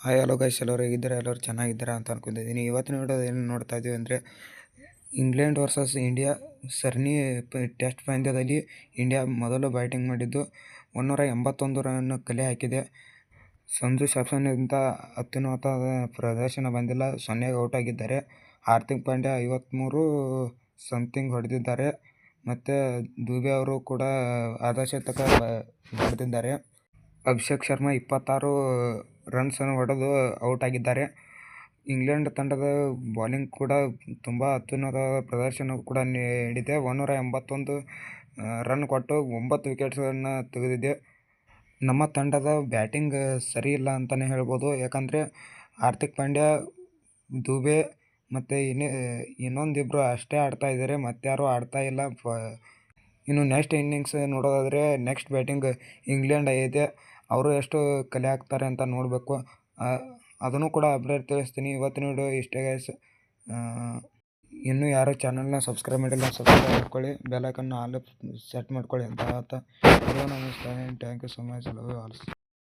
Hi, hello guys ಎಲ್ಲರೂ ಹೇಗಿದ್ದಾರೆ? ಎಲ್ಲರೂ ಚೆನ್ನಾಗಿದ್ದೀರಾ ಅಂತ ಅನ್ಕೊಂಡಿದ್ದೀನಿ. ಇವತ್ತಿನ ವಿಡಿಯೋ ಏನು ನೋಡ್ತಾ ಇದ್ದೀವಿ ಅಂದರೆ ಇಂಗ್ಲೆಂಡ್ ವರ್ಸಸ್ ಇಂಡಿಯಾ ಸರಣಿ ಟೆಸ್ಟ್ ಪಂದ್ಯದಲ್ಲಿ ಇಂಡಿಯಾ ಮೊದಲು ಬ್ಯಾಟಿಂಗ್ ಮಾಡಿದ್ದು ಮುನ್ನೂರ ಎಂಬತ್ತೊಂದು ರನ್ ಕಲೆ ಹಾಕಿದೆ. ಸಂಜು ಸ್ಯಾಮ್ಸನ್ನಿಂದ ಅತ್ಯುನ್ನತ ಪ್ರದರ್ಶನ ಬಂದಿಲ್ಲ. ಸೊನ್ನೆಗೆ ಔಟ್ ಆಗಿದ್ದಾರೆ. ಹಾರ್ದಿಕ್ ಪಾಂಡ್ಯ ಐವತ್ತ್ಮೂರು ಸಮಥಿಂಗ್ ಹೊಡೆದಿದ್ದಾರೆ. ಮತ್ತು ದುಬೆ ಅವರು ಕೂಡ ಅರ್ಧಶತಕ ಹೊಡೆದಿದ್ದಾರೆ. ಅಭಿಷೇಕ್ ಶರ್ಮಾ ಇಪ್ಪತ್ತಾರು ರನ್ಸನ್ನು ಹೊಡೆದು ಔಟ್ ಆಗಿದ್ದಾರೆ. ಇಂಗ್ಲೆಂಡ್ ತಂಡದ ಬಾಲಿಂಗ್ ಕೂಡ ತುಂಬ ಅತ್ಯುನ್ನತ ಪ್ರದರ್ಶನ ಕೂಡ ನೀಡಿದೆ. ಒಂದೂರ ಎಂಬತ್ತೊಂದು ರನ್ ಕೊಟ್ಟು ಒಂಬತ್ತು ವಿಕೆಟ್ಸನ್ನು ತೆಗೆದಿದೆ. ನಮ್ಮ ತಂಡದ ಬ್ಯಾಟಿಂಗ್ ಸರಿ ಇಲ್ಲ ಅಂತಲೇ ಹೇಳ್ಬೋದು. ಯಾಕಂದರೆ ಹಾರ್ದಿಕ್ ಪಾಂಡ್ಯ, ದುಬೆ ಮತ್ತು ಇನ್ನೇ ಇನ್ನೊಂದಿಬ್ಬರು ಅಷ್ಟೇ ಆಡ್ತಾ ಇದ್ದಾರೆ. ಮತ್ತಾರು ಆಡ್ತಾ ಇಲ್ಲ. ಇನ್ನು ನೆಕ್ಸ್ಟ್ ಇನ್ನಿಂಗ್ಸ್ ನೋಡೋದಾದರೆ ನೆಕ್ಸ್ಟ್ ಬ್ಯಾಟಿಂಗ್ ಇಂಗ್ಲೆಂಡ್ ಐತೆ ಅವರು ಎಷ್ಟು ಕಲೆ ಹಾಕ್ತಾರೆ ಅಂತ ನೋಡಬೇಕು. ಅದನ್ನು ಕೂಡ ಅಪ್ಡೇಟ್ ತಿಳಿಸ್ತೀನಿ. ಇವತ್ತಿನ ವಿಡಿಯೋ ಇಷ್ಟೇ ಗೈಸ್ ಇನ್ನೂ ಯಾರು ಚಾನಲ್ನ ಸಬ್ಸ್ಕ್ರೈಬ್ ಮಾಡಿಲ್ಲ ಸಬ್ಸ್ಕ್ರೈಬ್ ಮಾಡ್ಕೊಳ್ಳಿ. ಬೆಲ್ ಐಕನ್ ಆಲ್ ಸೆಟ್ ಮಾಡ್ಕೊಳ್ಳಿ ಅಂತ ಹೇಳ್ತಾ. Thank you so much love you also